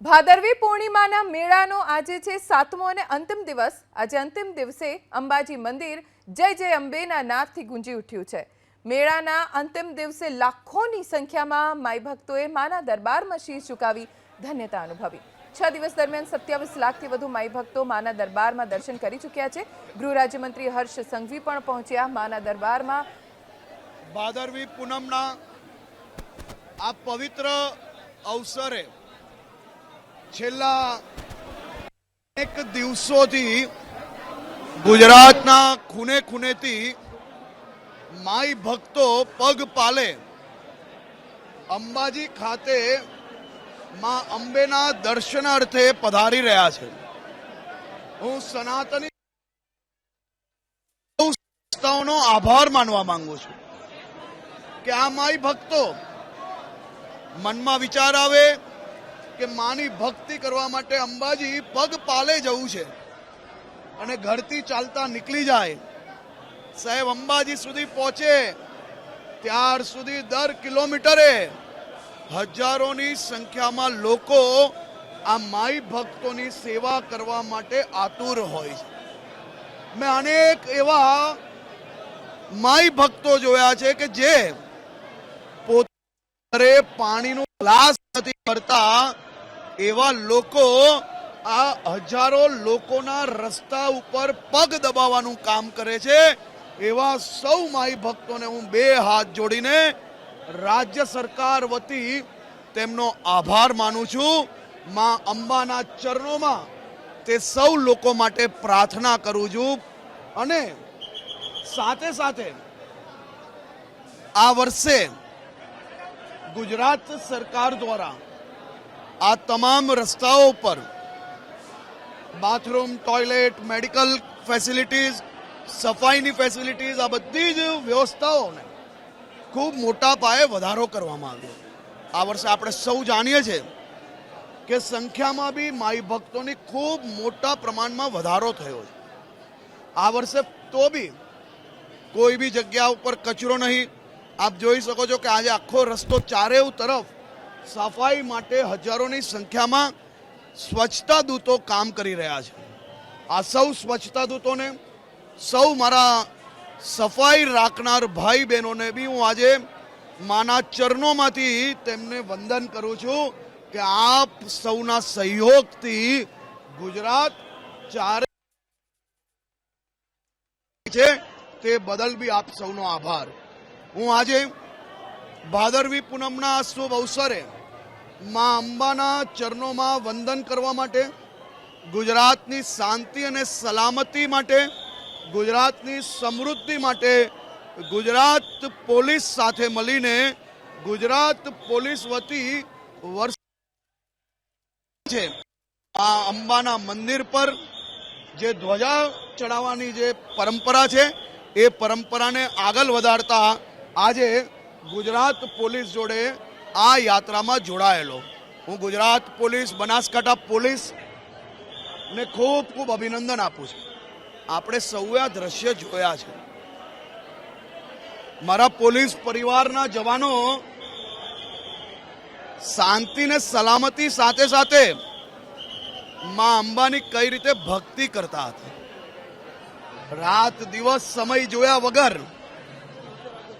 ભાદરવી પૂર્ણિમાના મેળાનો આજે છે સાતમો અને અંતિમ દિવસ. આજે અંતિમ દિવસે અંબાજી મંદિર જય જય અંબેના નાદથી ગુંજી ઉઠ્યું છે. મેળાના અંતિમ દિવસે લાખોની સંખ્યામાં માઈ ભક્તોએ માના દરબારમાં શીશ ચૂકાવી ધન્યતા અનુભવી. છ દિવસ દરમિયાન સત્યાવીસ લાખથી વધુ માઈ ભક્તો માના દરબારમાં દર્શન કરી ચૂક્યા છે. ગૃહ રાજ્યમંત્રી હર્ષ સંઘવી પણ પહોંચ્યા માના દરબારમાં. ભાદરવી પૂનમના આ પવિત્ર અવસરે છેલ્લા એક દિવસોથી ગુજરાતના ખૂને ખૂનેથી માઈ ભક્તો પગ પાલે. અંબાજી ખાતે માં અંબેના દર્શનાર્થે પધારી રહ્યા છે. હું સનાતની સંસ્થાઓનો આભાર માનવા માંગુ છું કે આ માઈ ભક્તો મનમાં વિચાર આવે કે માની ભક્તિ કરવા માટે અંબાજી પગ પાલે જવું છે અને ઘરથી ચાલતા નીકળી જાય. સાહેબ, અંબાજી સુધી પહોંચે ત્યાર સુધી દર કિલોમીટરે હજારોની સંખ્યામાં લોકો આ માઈ ભક્તોની સેવા કરવા માટે આતુર હોય છે. મેં અનેક એવા માઈ ભક્તો જોયા છે કે જે પોતે પાણીનો ગ્લાસ નથી કરતા એવા લોકો આ હજારો લોકોના રસ્તા ઉપર પગ દબાવવાનું કામ કરે છે. એવા સૌ માઈ ભક્તોને હું બે હાથ જોડીને રાજ્ય સરકાર વતી તેમનો આભાર માનું છું. માં અંબાના ચરણોમાં તે સૌ લોકો માટે પ્રાર્થના કરું છું. અને સાથે સાથે આ વર્ષે ગુજરાત સરકાર દ્વારા આ તમામ રસ્તાઓ પર બાથરૂમ ટોયલેટ મેડિકલ ફેસિલિટીઝ સફાઈની ફેસિલિટીઝ આ બધી જ વ્યવસ્થાઓને ખૂબ મોટા પાયે વધારો કરવામાં આવ્યો. આ વર્ષે આપણે સૌ જાણીએ છીએ કે સંખ્યામાં બી માઈ ભક્તોની ખૂબ મોટા પ્રમાણમાં વધારો થયો છે. આ વર્ષે તો બી કોઈ બી જગ્યા ઉપર કચરો નહીં. આપ જોઈ શકો છો કે આજે આખો રસ્તો ચારેવ તરફ સફાઈ માટે હજારોની સંખ્યામાં સ્વચ્છતા દૂતો કામ કરી રહ્યા છે. આ સૌ સ્વચ્છતા દૂતોને, સૌ મારા સફાઈ રાખનાર ભાઈ બહેનોને બી હું આજે માના ચરણોમાંથી તેમને વંદન કરું છું કે આપ સૌના સહયોગથી ગુજરાત ચારે છે તે બદલ બી આપ સૌનો આભાર. હું આજે ભાદરવી પૂનમના આ શુભ અવસરે માં અંબાના ચરણોમાં વંદન કરવા માટે, ગુજરાતની શાંતિ અને સલામતી માટે, ગુજરાતની સમૃદ્ધિ માટે ગુજરાત પોલીસ સાથે મળીને ગુજરાત પોલીસ વતી વર્ષ છે. આ અંબાના મંદિર પર જે ધ્વજા ચડાવવાની જે પરંપરા છે, એ પરંપરાને આગળ વધારતા આજે ગુજરાત પોલીસ જોડે આ યાત્રામાં જોડાયેલો. હું ગુજરાત પોલીસ, બનાસકાંઠા પોલીસ ને ખૂબ ખૂબ અભિનંદન આપું છું. આપણે સૌએ આ દ્રશ્ય જોયા છે. મારા પોલીસ પરિવારના જવાનો શાંતિ ને સલામતી સાથે સાથે માં અંબાની કઈ રીતે ભક્તિ કરતા હતા. રાત દિવસ સમય જોયા વગર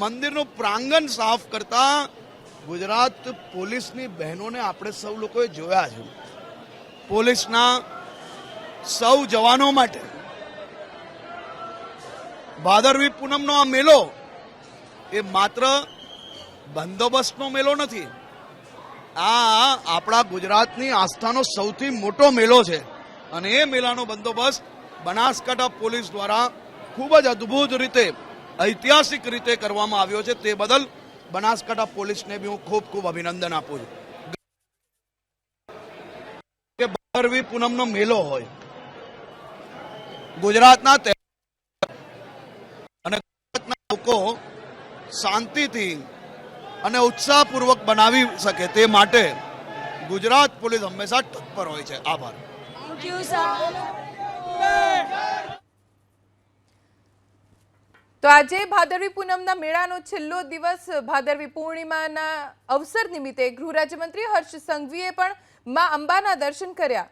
મંદિરનું પ્રાંગણ સાફ કરતા ગુજરાત પોલીસની બહેનોને આપણે સૌ લોકોએ જોયા છે. પોલીસના સૌ જવાનો માટે ભાદરવી પૂનમનો આ મેલો એ માત્ર બંદોબસ્તનો મેલો નથી, આ આપણા ગુજરાતની આસ્થાનો સૌથી મોટો મેલો છે. અને એ મેલાનો બંદોબસ્ત બનાસકાંઠા પોલીસ દ્વારા ખૂબ જ અદ્ભુત રીતે ઐતિહાસિક રીતે કરવામાં આવ્યો છે તે બદલ બનાસકાંઠા પોલીસને બી હું ખૂબ ખૂબ અભિનંદન આપું છું. કે ભાદરવી પૂનમનો મેલો હોય. ગુજરાતના અને ગુજરાતના લોકો શાંતિથી અને ઉત્સાહપૂર્વક બનાવી શકે તે માટે ગુજરાત પોલીસ હંમેશા તત્પર હોય છે. આભાર. થેન્ક યુ સર તો આજે ભાદરવી પૂનમના મેળાનો છેલ્લો દિવસ ભાદરવી પૂર્ણિમાના અવસર નિમિત્તે ગૃહ રાજ્યમંત્રી હર્ષ સંઘવીએ પણ મા અંબાના દર્શન કર્યા.